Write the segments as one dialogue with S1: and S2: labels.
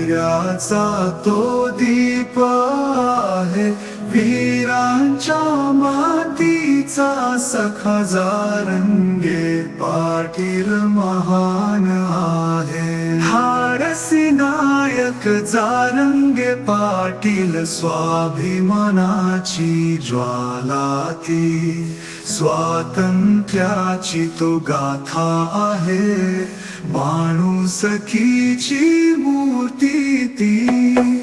S1: धैर्याचा तो दीप आहे. वीरांच्या मातीचा सखाजा रंगे पाटील महान आहे. हाडसी नायक जारंगे पाटील स्वाभिमानाची ज्वालाती. स्वातंत्र्याची तो गाथा आहे. माणूसकीची मूर्ती ती.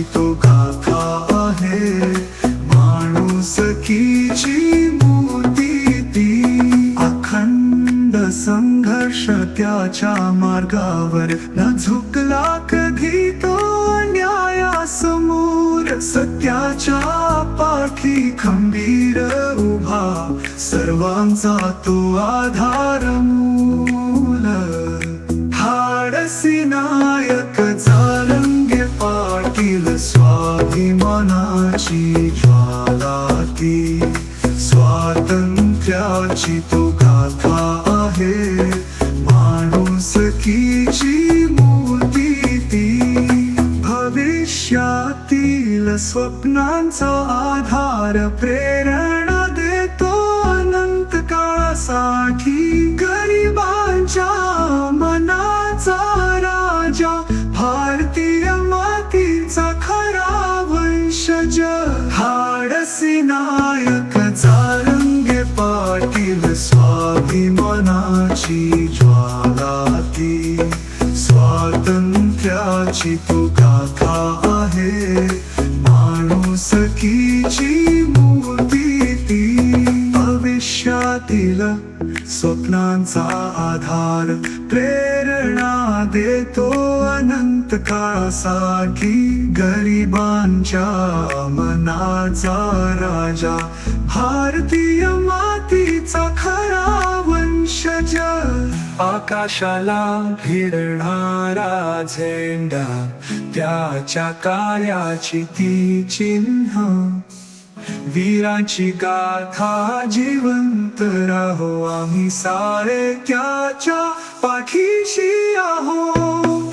S1: स्वातंत्र्याची तो गाथा आहे. माणूसकीची मूर्ती ती. अखंड संघर्ष त्याच्या मार्गावर. न झुकला कधी तो न्यायासमोर. सत्याच्या पाठी खंबीर उभा. सर्वांचा तो आधार स्वातंत्र्याची तो गाथा आहे. माणूसकीची मूर्ती ती. भविष्यातील स्वप्नांचा आधार प्रेरणा देतो अनंत काळासाठी. गरिबांच्या मनाचा राजा. भारतीय मातीचा खरा वंशज. हाडसिना स्वातंत्र्याची तू गाथा आहे. माणूसकीची मूर्ती ती. भविष्यातील स्वप्नांचा आधार प्रेरणा देतो अनंत काळासाठी गरिबांच्या मनाचा राजा. भारतीय मातीचा खरा आकाशाला भिडणारा झेंडा त्याच्या कार्याची ती चिन्ह. वीराची गाथा जिवंत राहो आम्ही सारे त्याच्या पाठीशी आहो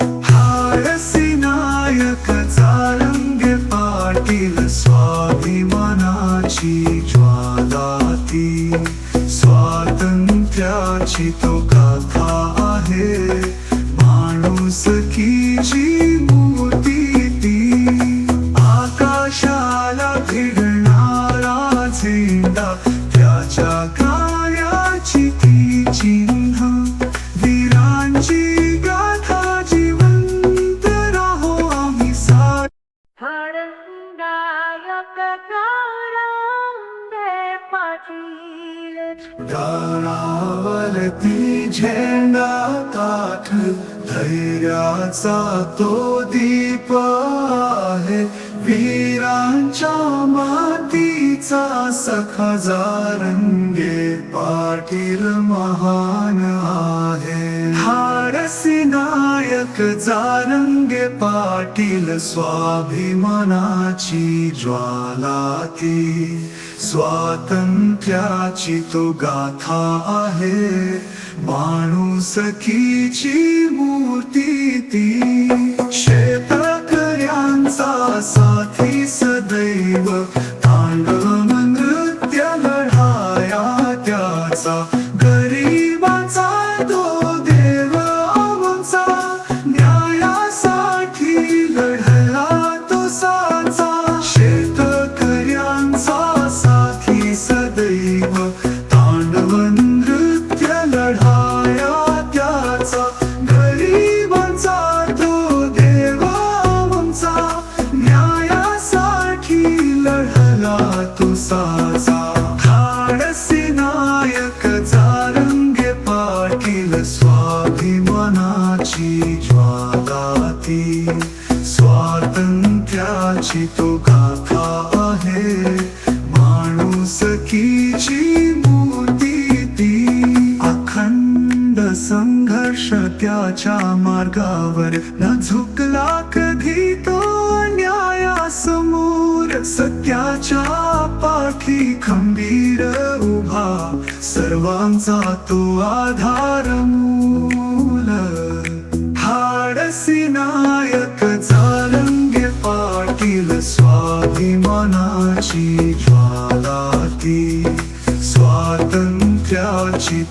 S1: स्वातंत्र्याची तो गाथा आहे. जी मूर्ती ती. आकाशाला भिडणारा झेंडा त्याच्या कार्याची ती चिन्ह. वीरांची गाथा जिवंत राहो आम्ही सा झेंडा ताठ धैर्याचा तो दीप आहे. वीरांच्या मातीचा सखा जारंगे पाटील महान हारसी नायक जारंगे पाटील स्वाभिमानाची ज्वाला ती स्वातंत्र्याची तो गाथा आहे. माणूसकीची मूर्ती ती. शेतकऱ्यांचा साथी सदैव तांडव सत्याच्या मार्गावर न झुकला कधी तो न्यायासमोर. सत्याच्या पाठी खंबीर उभा सर्वांचा तो आधार मूल हाडसी नायक चालंगे पाटील स्वाभिमानाची ज्वाला ती स्वातंत्र्याची